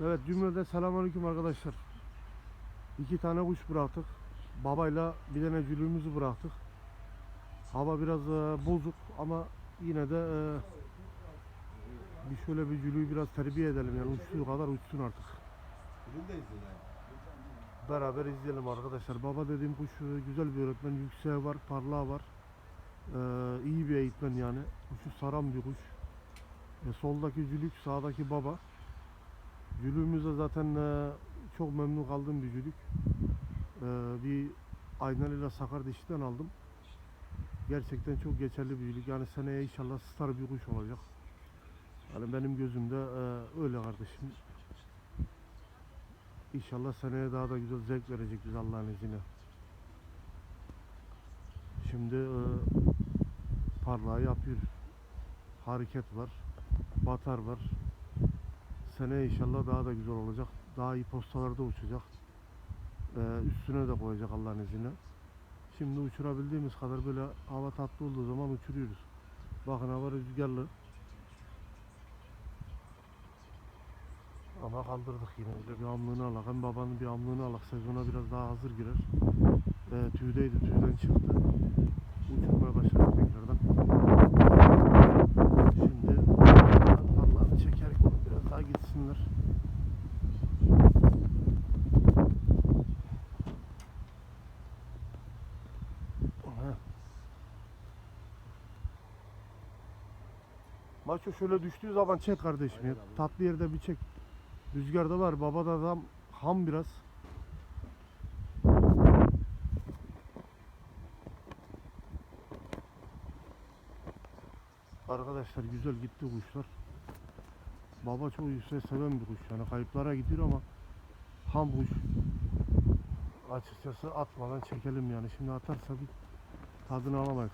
Evet cümleden selamünaleyküm arkadaşlar. İki tane kuş bıraktık. Babayla bir tane cülüğümüzü bıraktık. Hava biraz e, bozuk ama yine de e, bir şöyle bir cülüğü biraz terbiye edelim yani uçtuğu kadar uçsun artık. Beraber izleyelim arkadaşlar. Baba dediğim kuş e, güzel bir öğretmen. Yükseği var, parlağı var. Ee, iyi bir eğitmen yani. Kuşu saran bir kuş. E, soldaki cülük, sağdaki baba. Cülüğümüzde zaten e, çok memnun kaldığım bir cülük. Ee, bir Aynalı ile Sakar dişiden aldım. Gerçekten çok geçerli bir cülük. Yani seneye inşallah star bir kuş olacak. Yani benim gözümde e, öyle kardeşim. İnşallah seneye daha da güzel zevk verecek biz Allah'ın izniyle. Şimdi e, parlağı yapıyor. Hareket var. Batar var. Seneye inşallah daha da güzel olacak. Daha iyi postalarda uçacak. E, üstüne de koyacak Allah'ın izniyle. Şimdi uçurabildiğimiz kadar böyle hava tatlı olduğu zaman uçuruyoruz. Bakın hava rüzgarlı. Ama kaldırdık yine. Öyle bir amlığını alak. Hem babanın bir amlığını alak. Sezona biraz daha hazır girer. Ee, tüydeydi. Tüyden çıktı. Uçurmaya başladık tekrardan. Maço şöyle düştüğü zaman çek kardeşim ya. Tatlı yerde bir çek. Rüzgar da var. Baba da tam ham biraz. Arkadaşlar güzel gitti kuşlar. Baba çok yüksek seven bir kuş. Yani kayıplara gidiyor ama ham kuş. Açıkçası atmadan çekelim yani. Şimdi atarsa bir tadını alamayız.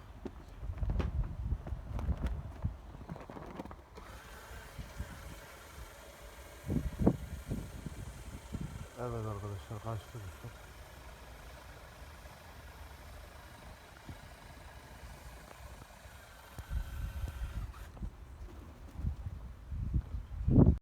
Evet arkadaşlar kaçtı kuşlar.